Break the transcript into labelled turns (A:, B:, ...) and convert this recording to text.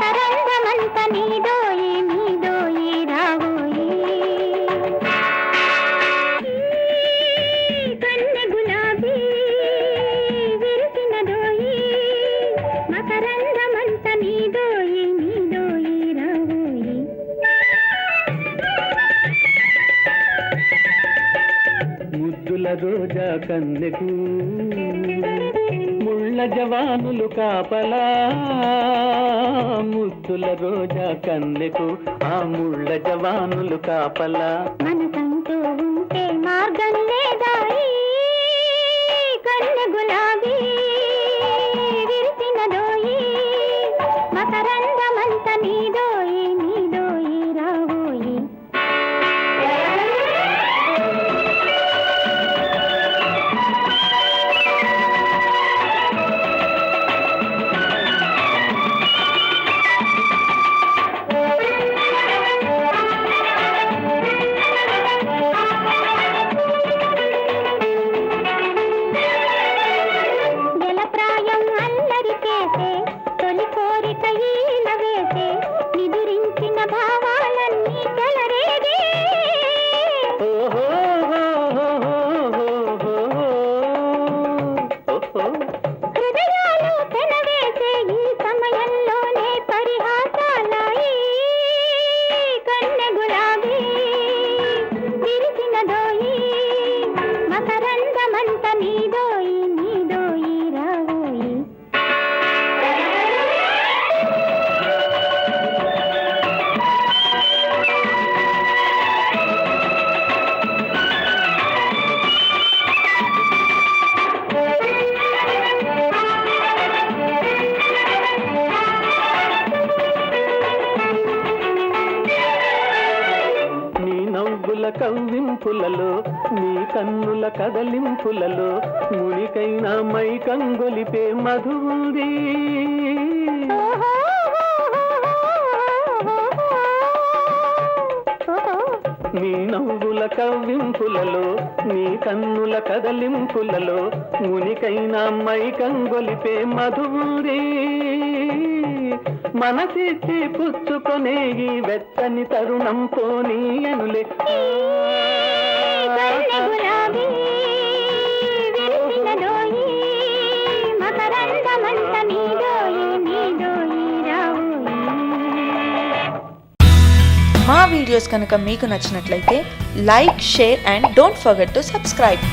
A: తరంగమంత నీదోయే నీదోయే రావోయే. కన్నె గులాబీ విరిసినదోయే మకరంగమంత నీదోయే నీదోయే రావోయే. ముద్దుల రోజా కన్నెకు ముళ్ళ జవానులు కాపలా. ముద్దుల రోజా కందెకు ఆ ముళ్ళ జవానులు
B: కాపలా. నవ్వుల కవ్వింపులలో నీ కన్నుల కదలింపులలో మునికైనా మై కంగొలిపే మధు నీ నవ్వుల కవ్వింపులలో నీ కన్నుల కదలింపులలో మునికైనా మై కంగొలిపే మధువురే మనసిచ్చి పుచ్చుకొనే ఈ వెచ్చని తరుణం పోనీ అనులే.
A: కన్నె గులాబీ విరిసినదోయి మకరందమంత నీదోయి నీదోయి రావోయి.
C: మా వీడియోస్ కనుక మీకు నచ్చినట్లయితే like share and don't forget to subscribe.